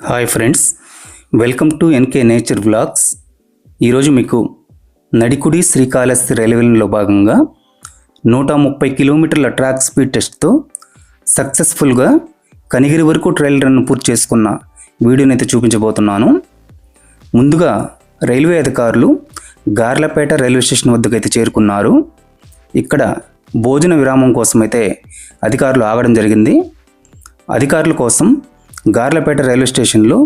Hi friends welcome to NK nature blogs ఈరోజు మీకు నడికుడి శ్రీకాళహస్తి రైల్వేలో భాగంగా నూట ముప్పై కిలోమీటర్ల ట్రాక్ స్పీడ్ టెస్ట్తో సక్సెస్ఫుల్గా కనిగిరి వరకు ట్రయల్ రన్ పూర్తి చేసుకున్న వీడియోని అయితే చూపించబోతున్నాను. ముందుగా రైల్వే అధికారులు గార్లపేట రైల్వే స్టేషన్ వద్దకు అయితే చేరుకున్నారు. ఇక్కడ భోజన విరామం కోసం అయితే అధికారులు ఆగడం జరిగింది. అధికారుల కోసం గార్లపేట రైల్వే స్టేషన్లో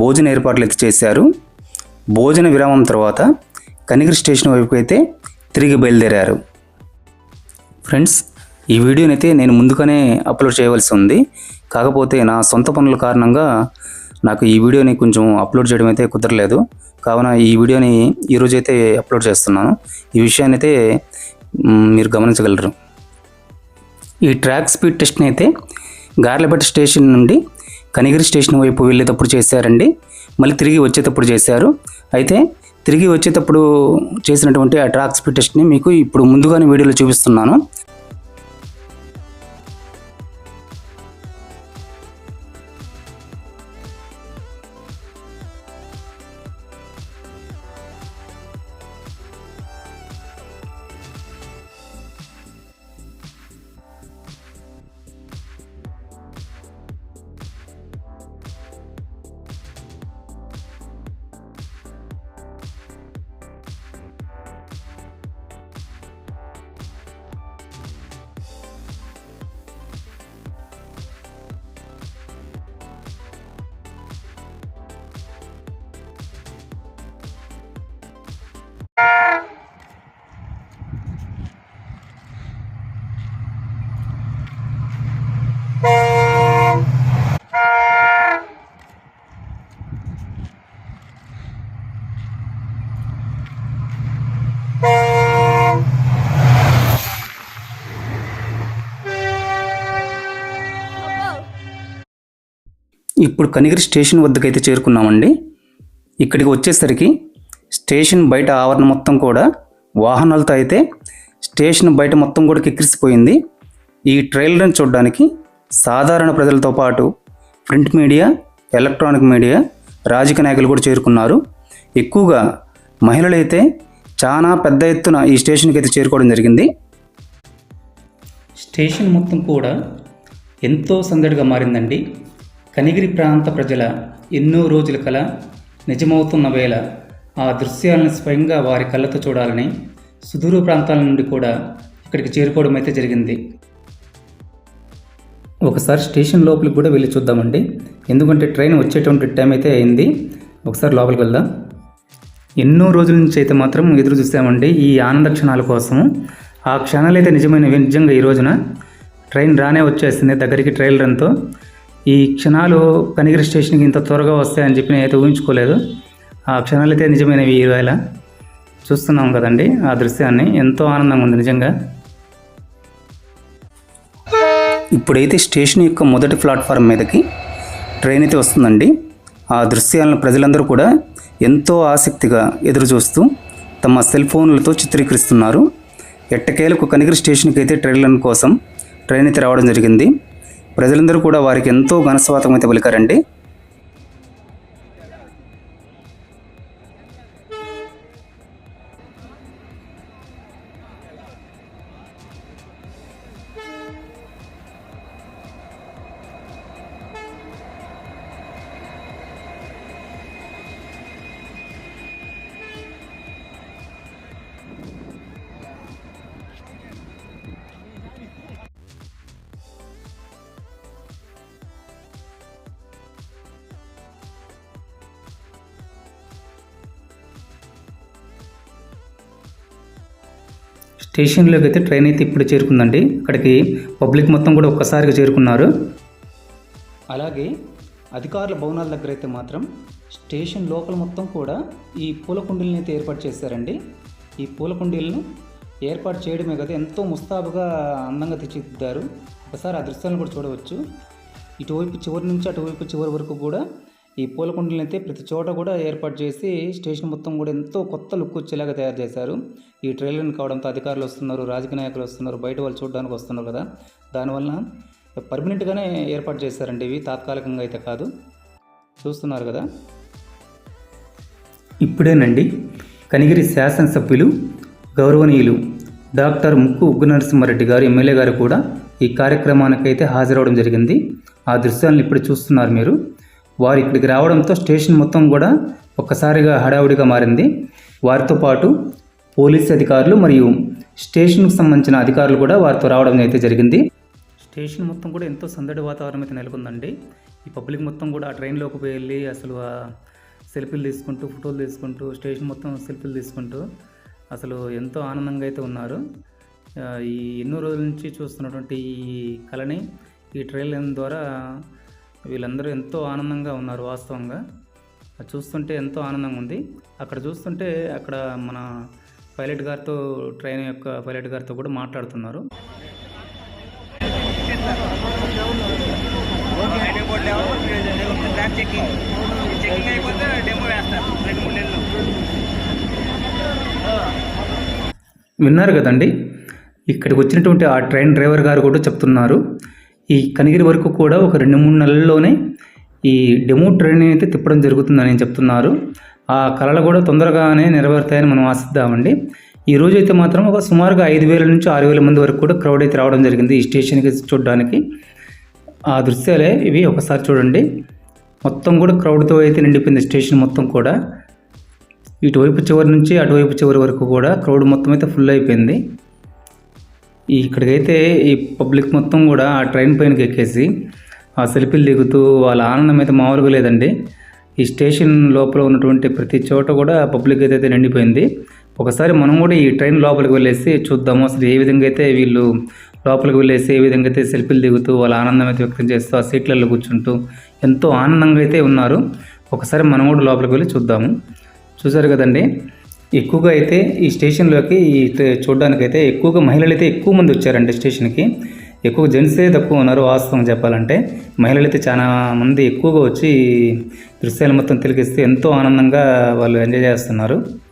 భోజన ఏర్పాట్లు అయితే చేశారు. భోజన విరామం తర్వాత కనిగిరి స్టేషన్ వైపు అయితే తిరిగి బయలుదేరారు. ఫ్రెండ్స్ ఈ వీడియోని అయితే నేను ముందుగానే అప్లోడ్ చేయవలసి ఉంది. కాకపోతే నా సొంత పనుల కారణంగా నాకు ఈ వీడియోని కొంచెం అప్లోడ్ చేయడం అయితే కుదరలేదు. కావున ఈ వీడియోని ఈరోజు అయితే అప్లోడ్ చేస్తున్నాను. ఈ విషయాన్ని అయితే మీరు గమనించగలరు. ఈ ట్రాక్ స్పీడ్ టెస్ట్ని అయితే గార్లపేట స్టేషన్ నుండి కనిగిరి స్టేషన్ వైపు వెళ్ళేటప్పుడు చేశారండి. మళ్ళీ తిరిగి వచ్చేటప్పుడు చేశారు. అయితే తిరిగి వచ్చేటప్పుడు చేసినటువంటి ఆ ట్రాక్ స్పీడ్ టెస్ట్ని మీకు ఇప్పుడు ముందుగానే వీడియోలో చూపిస్తున్నాను. ఇప్పుడు కనిగిరి స్టేషన్ వద్దకైతే చేరుకున్నామండి. ఇక్కడికి వచ్చేసరికి స్టేషన్ బయట ఆవరణ మొత్తం కూడా వాహనాలతో అయితే స్టేషన్ బయట మొత్తం కూడా కిక్కిరిసిపోయింది. ఈ ట్రైల్ రన్ చూడడానికి సాధారణ ప్రజలతో పాటు ప్రింట్ మీడియా ఎలక్ట్రానిక్ మీడియా రాజకీయ నాయకులు కూడా చేరుకున్నారు. ఎక్కువగా మహిళలైతే చాలా పెద్ద ఎత్తున ఈ స్టేషన్కి అయితే చేరుకోవడం జరిగింది. స్టేషన్ మొత్తం కూడా ఎంతో సందడిగా మారిందండి. కనిగిరి ప్రాంత ప్రజల ఎన్నో రోజుల కల నిజమవుతున్న వేళ ఆ దృశ్యాలను స్వయంగా వారి కళ్ళతో చూడాలని సుదూర ప్రాంతాల నుండి కూడా ఇక్కడికి చేరుకోవడం అయితే జరిగింది. ఒకసారి స్టేషన్ లోపలికి కూడా వెళ్ళి చూద్దామండి. ఎందుకంటే ట్రైన్ వచ్చేటువంటి టైం అయితే అయింది. ఒకసారి లోపలికి వెళ్దాం. ఎన్నో రోజుల నుంచి అయితే మాత్రం ఎదురు చూసామండి ఈ ఆనంద క్షణాల కోసం ఆ క్షణాలు అయితే నిజమైనవి. నిజంగా ఈ రోజున ట్రైన్ రానే వచ్చేసింది. దగ్గరికి ట్రైల్ రన్తో. ఈ క్షణాలు కనిగిరి స్టేషన్కి ఇంత త్వరగా వస్తాయని చెప్పి నేనైతే ఊహించుకోలేదు. ఆ క్షణాలు అయితే నిజమైనవి ఈవేళ. చూస్తున్నాం కదండి ఆ దృశ్యాన్ని. ఎంతో ఆనందంగా ఉంది నిజంగా. ఇప్పుడైతే స్టేషన్ యొక్క మొదటి ప్లాట్ఫారం మీదకి ట్రైన్ అయితే వస్తుందండి. ఆ దృశ్యాలను ప్రజలందరూ కూడా ఎంతో ఆసక్తిగా ఎదురు చూస్తూ తమ సెల్ ఫోన్లతో చిత్రీకరిస్తున్నారు. ఎట్టకేలకు కనిగిరి స్టేషన్కి అయితే ట్రైన్ల కోసం ట్రైన్ అయితే రావడం జరిగింది. ప్రజలందరూ కూడా వారికి ఎంతో ఘనస్వాతం అయితే పలికారండి. స్టేషన్లోకి అయితే ట్రైన్ అయితే ఇప్పుడు చేరుకుందండి. అక్కడికి పబ్లిక్ మొత్తం కూడా ఒక్కసారిగా చేరుకున్నారు. అలాగే అధికారుల భవనాల దగ్గర అయితే మాత్రం స్టేషన్ లోపల మొత్తం కూడా ఈ పూల కుండీలను అయితే ఏర్పాటు చేశారండి. ఈ పూల కుండీలను ఏర్పాటు చేయడమే కదా ఎంతో ముస్తాబుగా అందంగా తీర్చిదిద్దారు. ఒకసారి ఆ దృశ్యాలను కూడా చూడవచ్చు. ఇటువైపు చివరి నుంచి అటువైపు చివరి వరకు కూడా ఈ పూల కుండీలను అయితే ప్రతి చోట కూడా ఏర్పాటు చేసి స్టేషన్ మొత్తం కూడా ఎంతో కొత్త లుక్ వచ్చేలాగా తయారు చేశారు. ఈ ట్రైలర్ని కావడంతో అధికారులు వస్తున్నారు రాజకీయ నాయకులు వస్తున్నారు బయట వాళ్ళు చూడడానికి వస్తున్నారు కదా. దానివల్ల పర్మనెంట్గానే ఏర్పాటు చేశారండి ఇవి. తాత్కాలికంగా అయితే కాదు. చూస్తున్నారు కదా. ఇప్పుడేనండి కనిగిరి శాసనసభ్యులు గౌరవనీయులు డాక్టర్ ముక్కు ఉగ్గు నరసింహారెడ్డి గారు ఎమ్మెల్యే గారు కూడా ఈ కార్యక్రమానికైతే హాజరవడం జరిగింది. ఆ దృశ్యాలను ఇప్పుడు చూస్తున్నారు మీరు. వారు ఇక్కడికి రావడంతో స్టేషన్ మొత్తం కూడా ఒక్కసారిగా హడావుడిగా మారింది. వారితో పాటు పోలీస్ అధికారులు మరియు స్టేషన్కు సంబంధించిన అధికారులు కూడా వారితో రావడం అయితే జరిగింది. స్టేషన్ మొత్తం కూడా ఎంతో సందడి వాతావరణం అయితే నెలకొందండి. ఈ పబ్లిక్ మొత్తం కూడా ఆ ట్రైన్లోకి వెళ్ళి అసలు ఆ సెల్ఫీలు తీసుకుంటూ ఫోటోలు తీసుకుంటూ స్టేషన్ మొత్తం సెల్ఫీలు తీసుకుంటూ అసలు ఎంతో ఆనందంగా అయితే ఉన్నారు. ఈ ఎన్నో రోజుల నుంచి చూస్తున్నటువంటి ఈ కళని ఈ ట్రైన్ ద్వారా వీళ్ళందరూ ఎంతో ఆనందంగా ఉన్నారు వాస్తవంగా. అది చూస్తుంటే ఎంతో ఆనందంగా ఉంది. అక్కడ చూస్తుంటే అక్కడ మన పైలట్ గారితో ట్రైన్ యొక్క పైలట్ గారితో కూడా మాట్లాడుతున్నారు. డెమో ట్రాక్ చెకింగ్ చెకింగ్ అయిపోతే డెమో వేస్తారు. రెండు మూడు నెలలు. విన్నారు కదండి? ఇక్కడికి వచ్చినటువంటి ఆ ట్రైన్ డ్రైవర్ గారు కూడా చెప్తున్నారు. ఈ కనిగిరి వరకు కూడా ఒక రెండు మూడు నెలల్లోనే ఈ డెమో ట్రైన్ అయితే తిప్పడం జరుగుతుందని చెప్తున్నారు. ఆ కళలు కూడా తొందరగానే నెరవేరుతాయని మనం ఆశిద్దామండి. ఈ రోజు అయితే మాత్రం ఒక సుమారుగా ఐదు వేల నుంచి ఆరు వేల మంది వరకు కూడా క్రౌడ్ అయితే రావడం జరిగింది ఈ స్టేషన్కి చూడడానికి. ఆ దృశ్యాలే ఇవి ఒకసారి చూడండి. మొత్తం కూడా క్రౌడ్తో అయితే నిండిపోయింది స్టేషన్ మొత్తం కూడా. ఇటువైపు చివరి నుంచి అటువైపు చివరి వరకు కూడా క్రౌడ్ మొత్తం అయితే ఫుల్ అయిపోయింది. ఇక్కడికైతే ఈ పబ్లిక్ మొత్తం కూడా ఆ ట్రైన్ పైనకి ఎక్కేసి ఆ సెల్ఫీలు దిగుతూ వాళ్ళ ఆనందం అయితే మామూలుగా లేదండి. ఈ స్టేషన్ లోపల ఉన్నటువంటి ప్రతి చోట కూడా పబ్లిక్ అయితే నిండిపోయింది. ఒకసారి మనం కూడా ఈ ట్రైన్ లోపలికి వెళ్ళేసి చూద్దాము అసలు ఏ విధంగా అయితే వీళ్ళు లోపలికి వెళ్ళేసి ఏ విధంగా అయితే సెల్ఫీలు దిగుతూ వాళ్ళ ఆనందం అయితే వ్యక్తం చేస్తూ ఆ సీట్లలో కూర్చుంటూ ఎంతో ఆనందంగా అయితే ఉన్నారు. ఒకసారి మనం కూడా లోపలికి వెళ్ళి చూద్దాము. చూసారు కదండి? ఎక్కువగా అయితే ఈ స్టేషన్లోకి ఈ ట- ఎక్కువగా మహిళలు అయితే ఎక్కువ మంది వచ్చారండి స్టేషన్కి. ఎక్కువ జెంట్సే తక్కువ ఉన్నారు వాస్తవం చెప్పాలంటే. మహిళలు అయితే చాలా మంది ఎక్కువగా వచ్చి దృశ్యాలు మొత్తం తిలకిస్తే ఎంతో ఆనందంగా వాళ్ళు ఎంజాయ్ చేస్తున్నారు.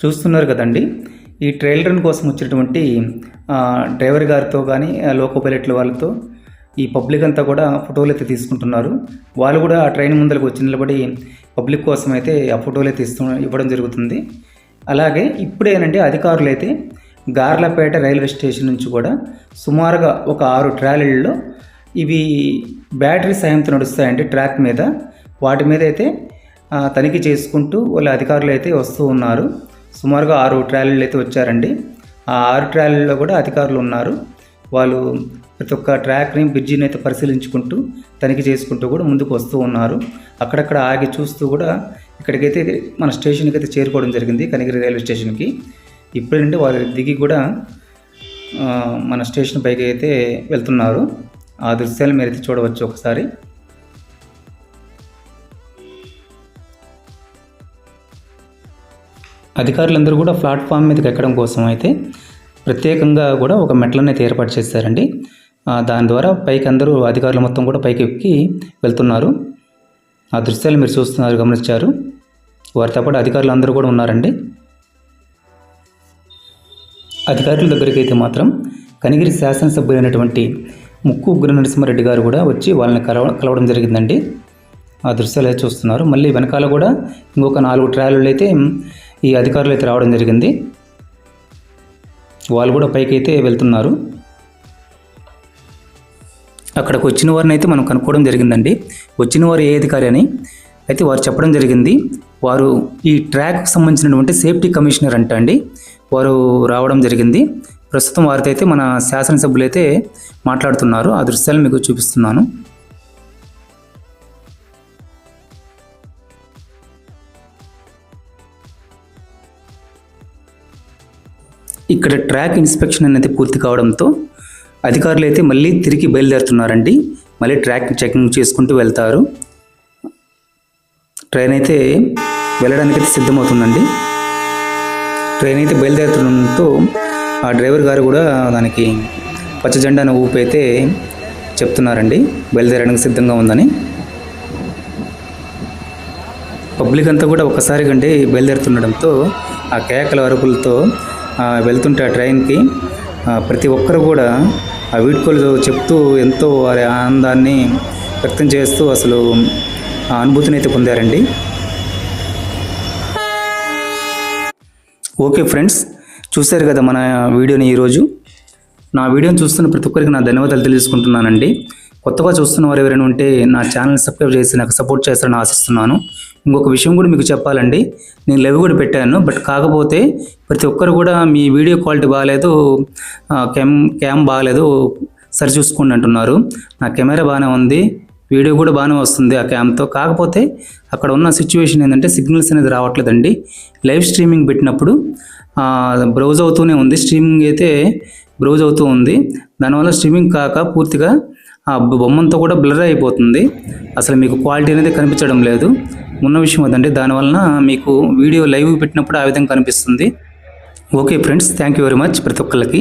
చూస్తున్నారు కదండి. ఈ ట్రయల్ రన్ కోసం వచ్చినటువంటి డ్రైవర్ గారితో కానీ లోకో పైలట్ల వాళ్ళతో ఈ పబ్లిక్ అంతా కూడా ఫోటోలు అయితే తీసుకుంటున్నారు. వాళ్ళు కూడా ఆ ట్రైన్ ముందరకు వచ్చి నిలబడి పబ్లిక్ కోసం అయితే ఆ ఫోటోలు అయితే ఇస్తూ ఇవ్వడం జరుగుతుంది. అలాగే ఇప్పుడేనండి అధికారులు అయితే గార్లపేట రైల్వే స్టేషన్ నుంచి కూడా సుమారుగా ఒక ఆరు ట్రాలీల్లో ఇవి బ్యాటరీ సాయంతో నడుస్తాయండి ట్రాక్ మీద. వాటి మీద అయితే తనిఖీ చేసుకుంటూ వాళ్ళ అధికారులు అయితే వస్తూ ఉన్నారు. సుమారుగా ఆరు ట్రాలీలు అయితే వచ్చారండి. ఆ ఆరు ట్రాలీల్లో కూడా అధికారులు ఉన్నారు. వాళ్ళు ప్రతి ఒక్క ట్రాక్ని బ్రిడ్జిని అయితే పరిశీలించుకుంటూ తనిఖీ చేసుకుంటూ కూడా ముందుకు వస్తూ ఉన్నారు. అక్కడక్కడ ఆగి చూస్తూ కూడా ఇక్కడికైతే మన స్టేషన్కి అయితే చేరుకోవడం జరిగింది కనిగిరి రైల్వే స్టేషన్కి. ఇప్పుడంటే వాళ్ళు దిగి కూడా మన స్టేషన్ పైకి అయితే వెళ్తున్నారు. ఆ దృశ్యాలు మీరైతే చూడవచ్చు ఒకసారి. అధికారులందరూ కూడా ప్లాట్ఫామ్ మీదకి ఎక్కడం కోసం అయితే ప్రత్యేకంగా కూడా ఒక మెట్లను అయితే ఏర్పాటు చేశారండి. దాని ద్వారా పైకి అందరూ అధికారులు మొత్తం కూడా పైకి ఎక్కి వెళ్తున్నారు. ఆ దృశ్యాలు మీరు చూస్తున్నారు గమనించారు. వారితో పాటు అధికారులు అందరూ కూడా ఉన్నారండి. అధికారుల దగ్గరికి అయితే మాత్రం కనిగిరి శాసనసభ్యులైనటువంటి ముక్కు ఉగ్ర నరసింహారెడ్డి గారు కూడా వచ్చి వాళ్ళని కలవ కలవడం జరిగిందండి. ఆ దృశ్యాలు అయితే చూస్తున్నారు. మళ్ళీ వెనకాల కూడా ఇంకొక నాలుగు ట్రాలీలు అయితే ఈ అధికారులు అయితే రావడం జరిగింది. వాళ్ళు కూడా పైకి అయితే వెళ్తున్నారు. అక్కడికి వచ్చిన వారిని అయితే మనం కనుక్కోవడం జరిగిందండి. వచ్చిన వారు ఏ అధికారి అని అయితే వారు చెప్పడం జరిగింది. వారు ఈ ట్రాక్కి సంబంధించినటువంటి సేఫ్టీ కమిషనర్ అంట అండి. వారు రావడం జరిగింది. ప్రస్తుతం వారితో అయితే మన శాసనసభ్యులైతే మాట్లాడుతున్నారు. ఆ దృశ్యాలు మీకు చూపిస్తున్నాను. ఇక్కడ ట్రాక్ ఇన్స్పెక్షన్ అనేది పూర్తి కావడంతో అధికారులు అయితే మళ్ళీ తిరిగి బయలుదేరుతున్నారండి. మళ్ళీ ట్రాక్ చెకింగ్ చేసుకుంటూ వెళ్తారు. ట్రైన్ అయితే వెళ్ళడానికి అయితే సిద్ధమవుతుందండి. ట్రైన్ అయితే బయలుదేరుతుండడంతో ఆ డ్రైవర్ గారు కూడా దానికి పచ్చ జెండాను ఊపి అయితే చెప్తున్నారండి. బయలుదేరడానికి సిద్ధంగా ఉందని. పబ్లిక్ అంతా కూడా ఒకసారి కంటే బయలుదేరుతుండడంతో ఆ కేకల అరుపులతో వెళ్తుంటే ఆ ట్రైన్కి ప్రతి ఒక్కరు కూడా ఆ వీడ్కోలు చెప్తూ ఎంతో వారి ఆనందాన్ని వ్యక్తం చేస్తూ అసలు ఆ అనుభూతిని అయితే పొందారండి. ఓకే ఫ్రెండ్స్ చూశారు కదా మన వీడియోని ఈరోజు. నా వీడియోని చూస్తున్న ప్రతి ఒక్కరికి నా ధన్యవాదాలు తెలుసుకుంటున్నానండి కొత్తగా చూస్తున్న వారు ఎవరైనా ఉంటే నా ఛానల్ సబ్స్క్రైబ్ చేసి నాకు సపోర్ట్ చేస్తారని ఆశిస్తున్నాను. ఇంకొక విషయం కూడా మీకు చెప్పాలండి. నేను లైవ్ కూడా పెట్టాను. బట్ కాకపోతే ప్రతి ఒక్కరు కూడా మీ వీడియో క్వాలిటీ బాగాలేదు కెమ్ క్యామ్ క్యామ్ బాగాలేదు సరి చూసుకోండి అంటున్నారు. నా కెమెరా బాగానే ఉంది. వీడియో కూడా బాగానే వస్తుంది ఆ క్యామ్తో. కాకపోతే అక్కడ ఉన్న సిచ్యువేషన్ ఏంటంటే సిగ్నల్స్ అనేది రావట్లేదండి. లైవ్ స్ట్రీమింగ్ పెట్టినప్పుడు బ్రౌజ్ అవుతూనే ఉంది. స్ట్రీమింగ్ అయితే బ్రౌజ్ అవుతూ ఉంది. దానివల్ల స్ట్రీమింగ్ కాక పూర్తిగా ఆ బొమ్మంతా కూడా బ్లర్ అయిపోతుంది. అసలు మీకు క్వాలిటీ అనేది కనిపించడం లేదు. ఉన్న విషయం అదండి. దానివలన మీకు వీడియో లైవ్ పెట్టినప్పుడు ఆ విధంగా కనిపిస్తుంది. Okay friends thank you very much ప్రతి ఒక్కరికి